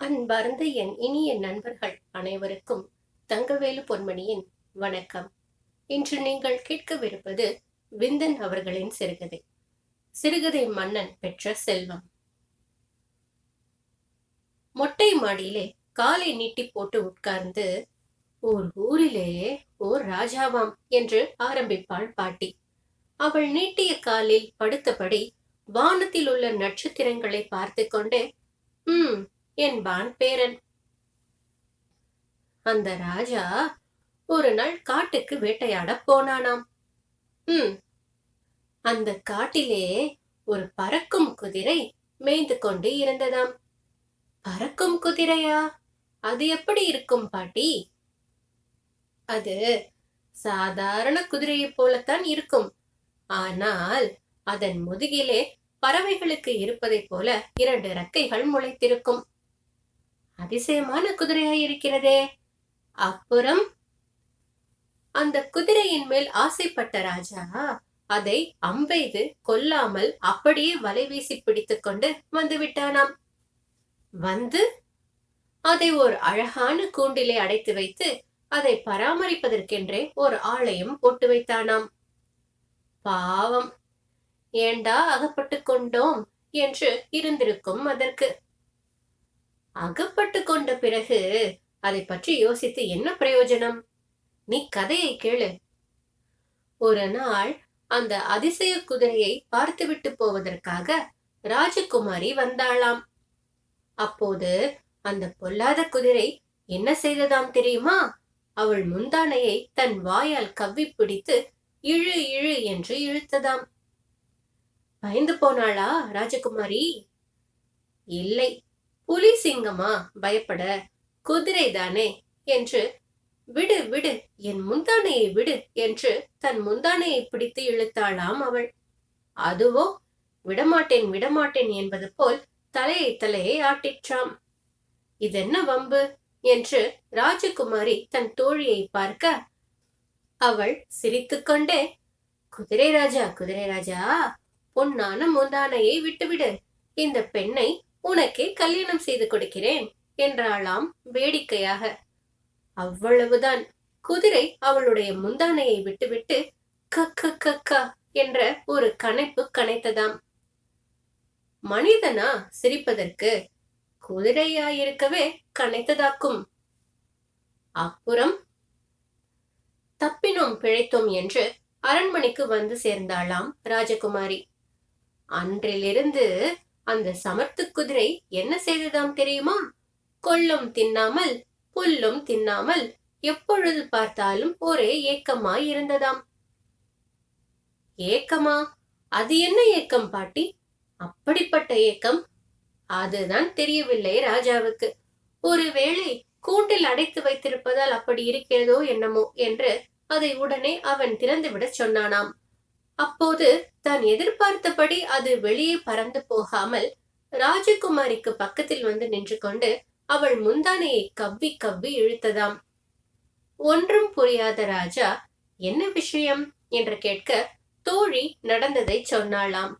அன்பார்ந்த என் இனிய நண்பர்கள் அனைவருக்கும் தங்கவேலு பொன்மணியின் வணக்கம். இன்று நீங்கள் கேட்கவிருப்பது விந்தன் அவர்களின் சிறுகதை. சிறுகதை மன்னன் பெற்ற செல்வம். மொட்டை மாடியிலே காலை நீட்டி போட்டு உட்கார்ந்து ஓர் ஊரிலேயே ஓர் ராஜாவாம் என்று ஆரம்பிப்பாள் பாட்டி. அவள் நீட்டிய காலில் படுத்தபடி வானத்தில் உள்ள நட்சத்திரங்களை பார்த்து கொண்டே உம் என்பான் பேரன். அந்த ராஜா ஒரு நாள் காட்டுக்கு வேட்டையாட போனானாம். ம் அந்த காட்டிலே ஒரு பறக்கும் குதிரை மேய்ந்து கொண்டு இருந்ததாம். பறக்கும் குதிரையா? அது எப்படி இருக்கும் பாட்டி? அது சாதாரண குதிரையை போலத்தான் இருக்கும். ஆனால் அதன் முதுகிலே பறவைகளுக்கு இருப்பதைப் போல இரண்டு ரெக்கைகள் முளைத்திருக்கும். அதிசயமான குதிரையாய் இருக்கிறதே அப்புறம்? அந்த குதிரையின் மேல் ஆசைப்பட்ட ராஜா அதை அம்பெய்து கொல்லாமல் அப்படியே வலை வீசி பிடித்துக் கொண்டு வந்து விட்டானாம். வந்து அதை ஒரு அழகான கூண்டிலே அடைத்து வைத்து அதை பராமரிப்பதற்கென்றே ஒரு ஆலயம் போட்டு வைத்தானாம். பாவம் ஏண்டா அகப்பட்டு கொண்டோம் என்று இருந்திருக்கும் அதற்கு. அகப்பட்டு கொண்ட பிறகு அதை பற்றி யோசித்து என்ன பிரயோஜனம்? நீ கதையை கேளு. ஒரு நாள் அந்த அதிசய குதிரையை பார்த்துவிட்டு போவதற்காக ராஜகுமாரி வந்தாளாம். அப்போது அந்த பொல்லாத குதிரை என்ன செய்ததாம் தெரியுமா? அவள் முந்தானையை தன் வாயால் கவ்வி பிடித்து இழு இழு என்று இழுத்ததாம். பயந்து போனாளா ராஜகுமாரி? இல்லை. புலி சிங்கமா? பயப்பட குதிரை தானே? என்று விடு விடு என் முந்தானையை விடு என்று தன் முந்தானையை பிடித்து இழுத்தாளாம் அவள். அதுவோ? விடமாட்டேன் விடமாட்டேன் என்பது போல் தலையை தலையை ஆட்டிற்றாம். இதென்ன வம்பு? என்று ராஜகுமாரி தன் தோழியை பார்க்க அவள் சிரித்துக்கொண்டே குதிரை ராஜா குதிரை ராஜா பொன்னான முந்தானையை விட்டுவிடு. இந்த பெண்ணை உனக்கே கல்யாணம் செய்து கொடுக்கிறேன் என்றாளாம் வேடிக்கையாக. அவ்வளவுதான். குதிரை அவளுடைய முந்தானையை விட்டுவிட்டு கக்க கக்கா என்ற ஒரு கனைப்பு கனைத்ததாம். மனிதனா சிரிப்பதற்கு குதிரையாயிருக்கவே கனைத்ததாக்கும். அப்புறம்? தப்பினோம் பிழைத்தோம் என்று அரண்மனைக்கு வந்து சேர்ந்தாளாம் ராஜகுமாரி. அன்றிலிருந்து அந்த சமர்த்து குதிரை என்ன செய்ததாம் தெரியுமா? கொள்ளும் தின்னாமல் புல்லும் தின்னாமல் எப்பொழுது பார்த்தாலும் ஒரே ஏக்கமா இருந்ததாம். ஏக்கமா? அது என்ன ஏக்கம் பாட்டி? அப்படிப்பட்ட ஏக்கம்? அதுதான் தெரியவில்லை ராஜாவுக்கு. ஒருவேளை கூண்டில் அடைத்து வைத்திருப்பதால் அப்படி இருக்கிறதோ என்னமோ என்று அதை உடனே அவன் திறந்துவிடச் சொன்னானாம். அப்போது தான் எதிர்பார்த்தபடி அது வெளியே பறந்து போகாமல் ராஜகுமாரிக்கு பக்கத்தில் வந்து நின்று கொண்டு அவள் முந்தானையை கவ்வி கவ்வி இழுத்ததாம். ஒன்றும் புரியாத ராஜா என்ன விஷயம்? என்று கேட்க தோழி நடந்ததை சொன்னாளாம்.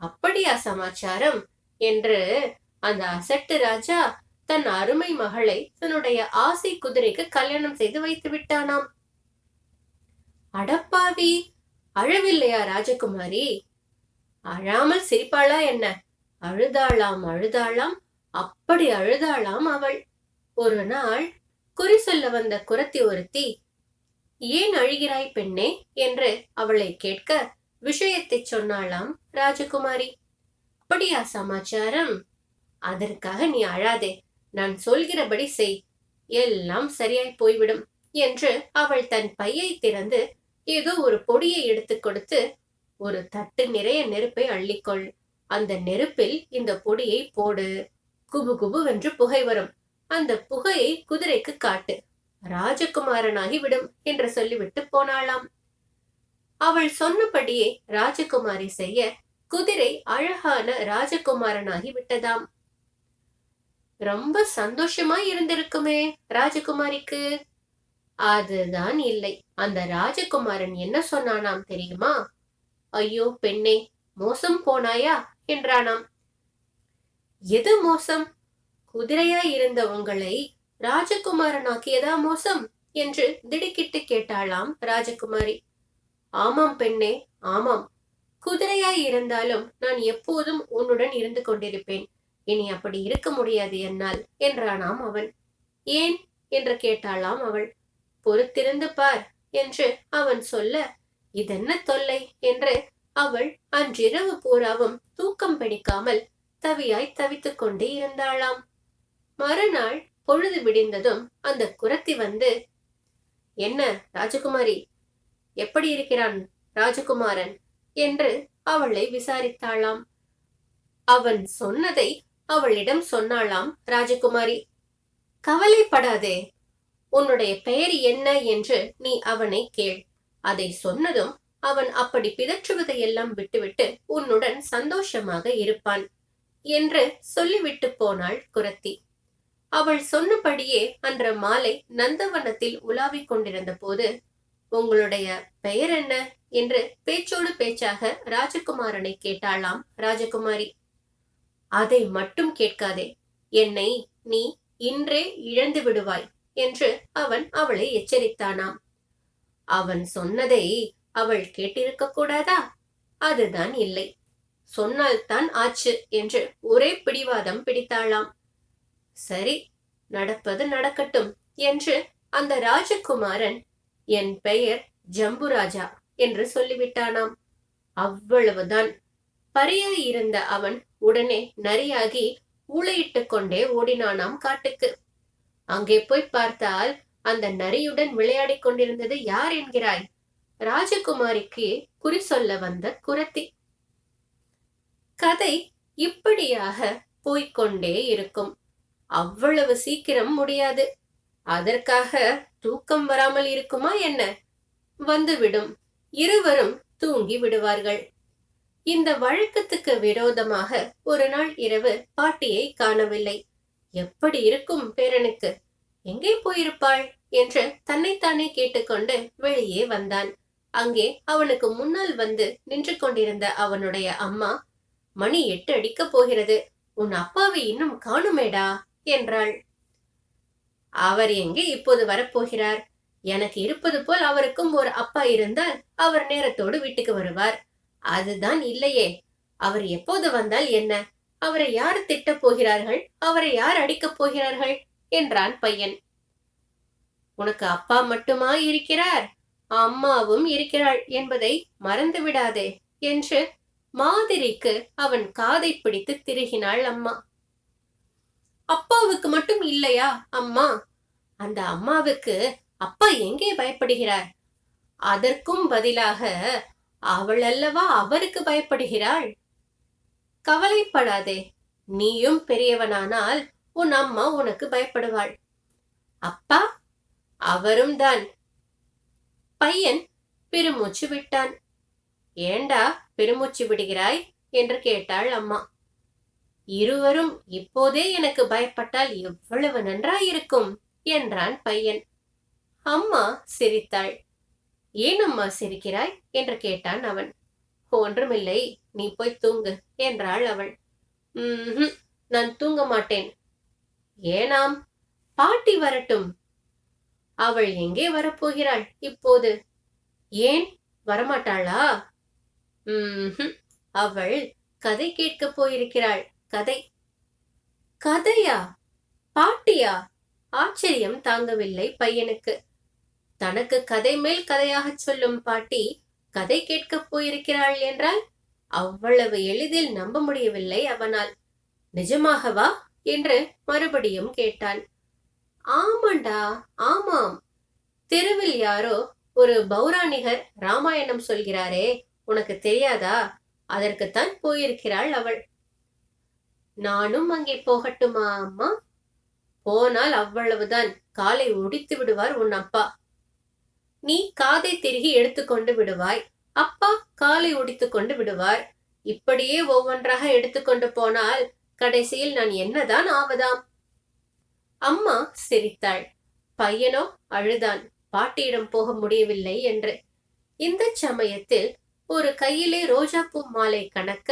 அப்படியா சமாச்சாரம் என்று அந்த அசட்டு ராஜா தன் அருமை மகளை தன்னுடைய ஆசை குதிரைக்கு கல்யாணம் செய்து வைத்து விட்டானாம். அடப்பாவி அழவில்லையா ராஜகுமாரி? அழாமல் சிரிப்பாளா என்ன? அழுதாளாம் அழுதாளாம். அப்படி அழுதாளாம் அவள். ஒரு நாள் குறி சொல்ல வந்த குரத்தி ஒருத்தி ஏன் அழுகிறாய் பெண்ணே? என்று அவளை கேட்க விஷயத்தை சொன்னாளாம் ராஜகுமாரி. அப்படியா சமாச்சாரம். அதற்காக நீ அழாதே. நான் சொல்கிறபடி செய். எல்லாம் சரியாய் போய்விடும் என்று அவள் தன் பையை திறந்து ஏதோ ஒரு பொடியை எடுத்து கொடுத்து ஒரு தட்டு நிறைய நெருப்பை அள்ளிக்கொள். அந்த நெருப்பில் இந்த பொடியை போடு. குபு குபுவென்று புகை வரும். அந்த புகையை குதிரைக்கு காட்டு. ராஜகுமாரனாகி விடும் என்று சொல்லிவிட்டு போனாளாம். அவள் சொன்னபடியே ராஜகுமாரி செய்ய குதிரை அழகான ராஜகுமாரனாகி விட்டதாம். ரொம்ப சந்தோஷமா இருந்திருக்குமே ராஜகுமாரிக்கு. அதுதான் இல்லை. அந்த ராஜகுமாரன் என்ன சொன்னானாம் தெரியுமா? ஐயோ பெண்ணே மோசம் போனாயா? என்றானாம். எது மோசம்? குதிரையா இருந்த உங்களை ராஜகுமாரனாக்கியதா மோசம்? என்று திடுக்கிட்டு கேட்டாளாம் ராஜகுமாரி. ஆமாம் பெண்ணே ஆமாம். குதிரையாய் இருந்தாலும் நான் எப்போதும் உன்னுடன் இருந்து கொண்டிருப்பேன். இனி அப்படி இருக்க முடியாது என்னால் என்றானாம் அவன். ஏன்? என்று கேட்டாளாம் அவள். பொறுத்திருந்து பார் என்று அவன் சொல்ல இதென்ன தொல்லை? என்று அவள் அன்றிரவு பூராவும் தூக்கம் பிடிக்காமல் தவியாய் தவித்துக் கொண்டே இருந்தாளாம். மறுநாள் பொழுது விடிந்ததும் அந்த குரத்தி வந்து என்ன ராஜகுமாரி எப்படி இருக்கிறான் ராஜகுமாரன்? என்று அவளை விசாரித்தாளாம். அவன் சொன்னதை அவளிடம் சொன்னாளாம் ராஜகுமாரி கவலைப்படாதே உன்னுடைய பெயர் என்ன என்று நீ அவனை கேள். அதை சொன்னதும் அவன் அப்படி பிதற்றுவதையெல்லாம் விட்டுவிட்டு உன்னுடன் சந்தோஷமாக இருப்பான் என்று சொல்லிவிட்டு போனாள் குரத்தி. அவள் சொன்னபடியே அன்று மாலை நந்தவனத்தில் உலாவிக் கொண்டிருந்த போது உங்களுடைய பெயர் என்ன? என்று பேச்சோடு பேச்சாக ராஜகுமாரனை கேட்டாளாம் ராஜகுமாரி. அதை மட்டும் கேட்காதே. என்னை நீ இன்றே இழந்து விடுவாய். என்று அவன் அவளை எச்சரித்தானாம். அவன் சொன்னதை அவள் கேட்டிருக்க கூடாதா? அதுதான் இல்லை. சொன்னால்தான் ஆச்சு என்று ஒரே பிடிவாதம் பிடித்தாளாம். சரி நடப்பது நடக்கட்டும் என்று அந்த ராஜகுமாரன் என் பெயர் ஜம்புராஜா என்று சொல்லிவிட்டானாம். அவ்வளவுதான். பரியாய் இருந்த அவன் உடனே நரியாகி ஊளையிட்டு கொண்டே ஓடினானாம் காட்டுக்கு. அங்கே போய் பார்த்தால் அந்த நரியுடன் விளையாடிக் கொண்டிருந்தது யார் என்கிறாய்? ராஜகுமாரிக்கு குறி சொல்ல வந்த குரத்தி. கதை இப்படியாக போய்கொண்டே இருக்கும். அவ்வளவு சீக்கிரம் முடியாது. அதற்காக தூக்கம் வராமல் இருக்குமா என்ன? வந்துவிடும். இருவரும் தூங்கி விடுவார்கள். இந்த வழக்கத்துக்கு விரோதமாக ஒரு நாள் இரவு பாட்டியை காணவில்லை. எப்படி இருக்கும் பேரனுக்கு? எங்கே போயிருப்பாள்? என்று தன்னைத்தானே கேட்டுக்கொண்டு வெளியே வந்தான். அங்கே அவனுக்கு முன்னால் வந்து நின்று கொண்டிருந்த அவனுடைய அம்மா மணி எட்டு அடிக்கப் போகிறது. உன் அப்பாவை இன்னும் காணுமேடா? என்றாள். அவர் எங்கே இப்போது வரப்போகிறார்? எனக்கு இருப்பது போல் அவருக்கும் ஒரு அப்பா இருந்தால் அவர் நேரத்தோடு வீட்டுக்கு வருவார். அதுதான் இல்லையே. அவர் எப்போது வந்தால் என்ன? அவரை யார் திட்டப் போகிறார்கள்? அவரை யார் அடிக்கப் போகிறார்கள்? என்றான் பையன். உனக்கு அப்பா மட்டுமா இருக்கிறார்? அம்மாவும் இருக்கிறாள் என்பதை மறந்து விடாதே என்று மாதிரிக்கு அவன் காதை பிடித்து திருகினாள் அம்மா. அப்பாவுக்கு மட்டும் இல்லையா அம்மா? அந்த அம்மாவுக்கு அப்பா எங்கே பயப்படுகிறார்? அதற்கும் பதிலாக அவள் அல்லவா அவருக்கு பயப்படுகிறாள்? கவலைப்படாதே. நீயும் பெரியவனானால் உன் அம்மா உனக்கு பயப்படுவாள். அப்பா அவரும் தான். பையன் பெருமூச்சு விட்டான். ஏண்டா பெருமூச்சு விடுகிறாய்? என்று கேட்டாள் அம்மா. இருவரும் இப்போதே எனக்கு பயப்பட்டால் எவ்வளவு நன்றாயிருக்கும் என்றான் பையன். அம்மா சிரித்தாள். ஏன் அம்மா சிரிக்கிறாய்? என்று கேட்டான் அவன். ஒன்றுமில்லை நீ போய் தூங்கு என்றாள் அவள். ம் நான் தூங்க மாட்டேன். ஏனாம் பாட்டி வரட்டும். அவள் எங்கே வரப்போகிறாள் இப்போது? ஏன் வரமாட்டாளா? ம் அவள் கதை கேட்கப் போயிருக்கிறாள். கதை. கதையா? பாட்டியா? ஆச்சரியம் தாங்கவில்லை பையனுக்கு. தனக்கு கதை மேல் கதையாகச் சொல்லும் பாட்டி கதை கேட்கப் போயிருக்கிறாள் என்றால் அவ்வளவு எளிதில் நம்ப முடியவில்லை அவனால். நிஜமாகவா? என்று மறுபடியும் கேட்டான் ஆமாண்டா ஆமாம். தெருவில் யாரோ ஒரு பௌராணிகர் ராமாயணம் சொல்கிறாரே உனக்கு தெரியாதா? அதற்குத்தான் போயிருக்கிறாள் அவள். நானும் அங்கே போகட்டுமா அம்மா? போனால் அவ்வளவுதான். காலை ஒடித்து விடுவார் உன் அப்பா. நீ காதை திருகி எடுத்துக்கொண்டு விடுவாய். அப்பா காலை ஒடித்துக் கொண்டு விடுவார். இப்படியே ஒவ்வொன்றாக எடுத்துக்கொண்டு போனால் கடைசியில் நான் என்னதான் ஆவதாம்? அம்மா சிரித்தாள். பையனோ அழுதான். பாட்டியிடம் போக முடியவில்லை என்று. இந்த சமயத்தில் ஒரு கையிலே ரோஜாப்பூ மாலை கணக்க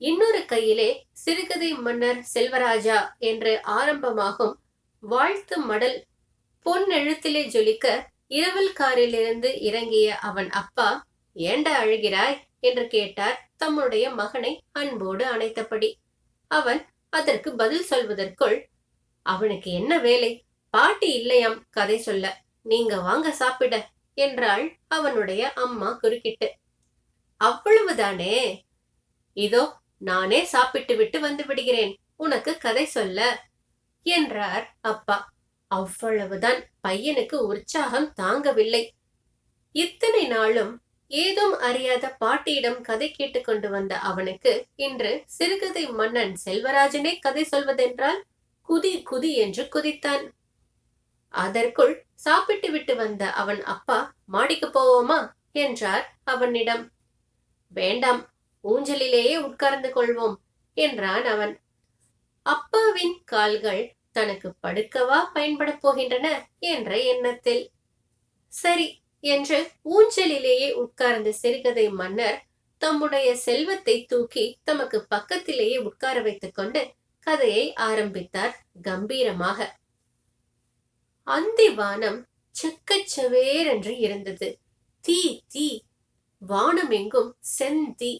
இன்னொரு கையிலே சிறுகதை மன்னர் செல்வராஜா என்று ஆரம்பமாகும் வாழ்த்து மடல் பொன் எழுத்திலே ஜொலிக்க இரவல் காரிலிருந்து இறங்கிய அவன் அப்பா ஏண்டா அழுகிறாய்? என்று கேட்டார் தம்முடைய மகனை அன்போடு அணைத்தபடி. அவன் அதற்கு பதில் சொல்வதற்குள் அவனுக்கு என்ன வேலை? பாட்டி இல்லையாம் கதை சொல்ல. நீங்க வாங்க சாப்பிட என்றாள் அவனுடைய அம்மா குறுக்கிட்டு. அவ்வளவுதானே இதோ நானே சாப்பிட்டு விட்டு வந்து விடுகிறேன். உனக்கு கதை சொல்ல என்றார் அப்பா. அவ்வளவுதான் பையனுக்கு உற்சாகம் தாங்கவில்லை. இத்தனை நாளும் ஏதும் அறியாத பாட்டியிடம் கதை கேட்டுக்கொண்டு வந்த அவனுக்கு இன்று சிறுகதை மன்னன் செல்வராஜனே கதை சொல்வதென்றால் குதி குதி என்று குதித்தான். அதற்குள் சாப்பிட்டு விட்டு வந்த அவன் அப்பா மாடிக்கு போவோமா? என்றார் அவனிடம். வேண்டாம் ஊஞ்சலிலேயே உட்கார்ந்து கொள்வோம் என்றான் அவன். அப்பாவின் கால்கள் தனக்கு படுக்கவா பயன்படப் போகின்றன என்ற எண்ணத்தில். சரி என்று ஊஞ்சலிலேயே உட்கார்ந்த சிறுகதை மன்னர் தம்முடைய செல்வத்தை தூக்கி தமக்கு பக்கத்திலேயே உட்கார வைத்துக் கொண்டு கதையை ஆரம்பித்தார் கம்பீரமாக. அந்தி வானம் செக்கச்சவேரென்று இருந்தது. தீ தீ வானம் எங்கும் செந்தி.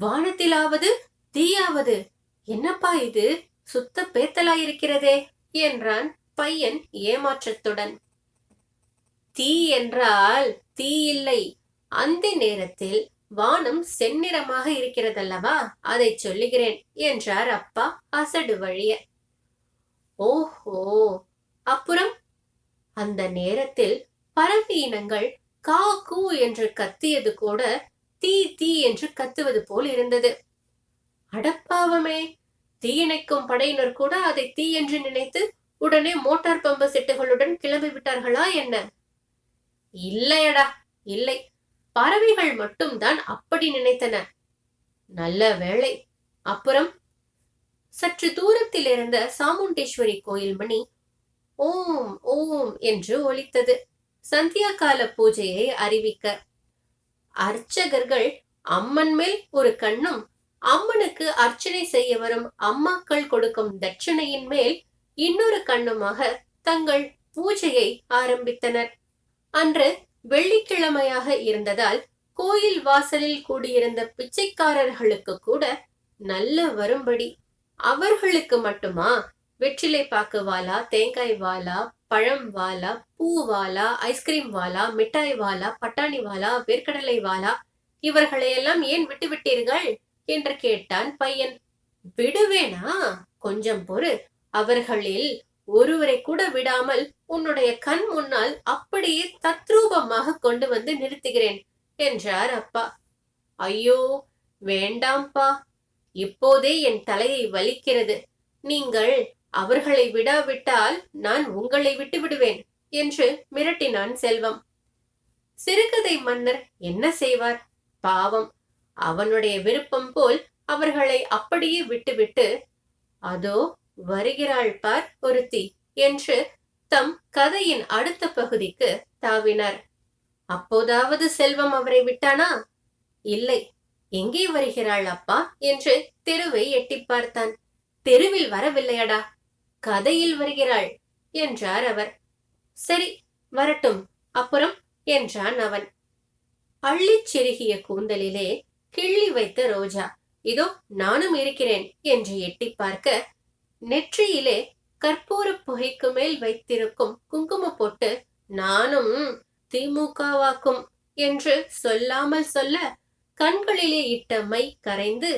வானத்திலாவது தீயாவது. என்னப்பா இது? சுத்த பேத்தலாயிருக்கிறதே என்றான் பையன் ஏமாற்றத்துடன். தீ என்றால் தீ இல்லை. அந்த நேரத்தில் வானம் செந்நிறமாக இருக்கிறதல்லவா? அதை சொல்லுகிறேன் என்றார் அப்பா அசடு வழிய. ஓஹோ! அப்புறம்? அந்த நேரத்தில் பறவை இனங்கள் கா கூ என்று கத்தியது கூட தீ தீ என்று கத்துவது போல் இருந்தது. அடப்பாவமே! தீயணைக்கும் படையினர் கூட அதை தீ என்று நினைத்து உடனே மோட்டார் பம்பு செட்டுகளுடன் கிளம்பி விட்டார்களா என்ன? இல்லையடா இல்லை. பறவைகள் மட்டும்தான் அப்படி நினைத்தன. நல்ல வேளை. அப்புறம் சற்று தூரத்தில் இருந்த சாமுண்டேஸ்வரி கோயில் மணி ஓம் ஓம் என்று ஒலித்தது. சந்தியா கால பூஜையை அறிவிக்க. அர்ச்சகர்கள் அம்மன் மேல் ஒரு கண்ணும் அம்மனுக்கு அர்ச்சனை செய்ய வரும் அம்மாக்கள் கொடுக்கும் தட்சணையின் மேல் இன்னொரு கண்ணுமாக தங்கள் பூஜையை ஆரம்பித்தனர். அன்று வெள்ளிக்கிழமையாக இருந்ததால் கோயில் வாசலில் கூடியிருந்த பிச்சைக்காரர்களுக்கு கூட நல்ல வரும்படி. அவர்களுக்கு மட்டுமா? வெற்றிலை பாக்கு வாலா தேங்காய் வாலா பழம் வாலா பூ வாலா ஐஸ்கிரீம் வாலா மிட்டாய் வாலா பட்டாணி வாலா வேர்க்கடலை வாலா இவர்களையெல்லாம் ஏன் விட்டு விட்டீர்கள் என்று கேட்டான் பையன். விடுவேனா? கொஞ்சம் பொறு. அவர்களில் ஒருவரை கூட விடாமல் உன்னுடைய கண் முன்னால் அப்படியே தத்ரூபமாக கொண்டு வந்து நிறுத்துகிறேன் என்றார் அப்பா. ஐயோ வேண்டாம்பா இப்போதே என் தலையை வலிக்கிறது. நீங்கள் அவர்களை விடாவிட்டால் நான் உங்களை விட்டு விடுவேன் என்று மிரட்டினான் செல்வம். சிறுகதை மன்னர் என்ன செய்வார்? பாவம். அவனுடைய விருப்பம் போல் அவர்களை அப்படியே விட்டுவிட்டு அதோ வருகிறாள் பார் ஒருத்தி என்று தம் கதையின் அடுத்த பகுதிக்கு தாவினார். அப்போதாவது செல்வம் அவரை விட்டானா? இல்லை எங்கே வருகிறாள் அப்பா? என்று தெருவை எட்டி பார்த்தான். தெருவில் வரவில்லையடா கதையில் வருகிறாள் என்றார் அவர். சரி வரட்டும் அப்புறம் என்றான் அவன். அள்ளிச் செருகிய கூந்தலிலே கிள்ளி வைத்த ரோஜா. இதோ நானும் இருக்கிறேன் என்று எட்டி பார்க்க நெற்றியிலே கற்பூர புகைக்கு மேல் வைத்திருக்கும் குங்கும போட்டு நானும் திமுகவாக்கும் என்று சொல்லாமல் சொல்ல கண்களிலே இட்ட மை கரைந்து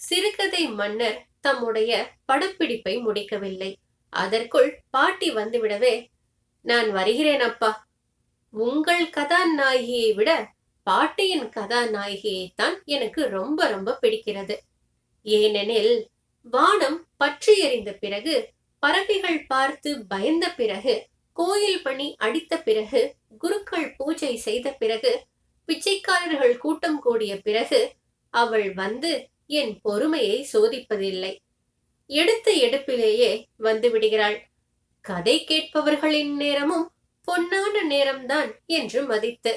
சிறுகதை மன்னர் தம்முடைய படப்பிடிப்பை முடிக்கவில்லை. அதற்குள் பாட்டி வந்துவிடவே நான் வருகிறேன் அப்பா. உங்கள் கதாநாயகியை விட பாட்டியின் கதாநாயகியை தான் எனக்கு ரொம்ப ரொம்ப பிடிக்கிறது. ஏனெனில் வானம் பற்றி எறிந்த பிறகு பறவைகள் பார்த்து பயந்த பிறகு கோயில் பணி அடித்த பிறகு குருக்கள் பூஜை செய்த பிறகு பிச்சைக்காரர்கள் கூட்டம் கூடிய பிறகு அவள் வந்து என் பொறுமையை சோதிப்பதில்லை. எடுத்த எடுப்பிலேயே வந்து விடுகிறாள். கதை கேட்பவர்களின் நேரமும் பொன்னான நேரம்தான் என்று மதித்து.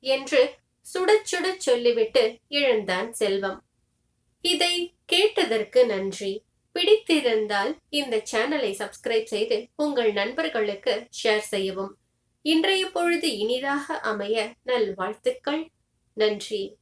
என்று சுடச்சுடச் சுடச் சொல்லிவிட்டு எழுந்தான் செல்வம். இதை கேட்டதற்கு நன்றி. பிடித்திருந்தால் இந்த சேனலை சப்ஸ்கிரைப் செய்து உங்கள் நண்பர்களுக்கு ஷேர் செய்யவும். இன்றைய பொழுது இனிதாக அமைய நல்வாழ்த்துக்கள். நன்றி.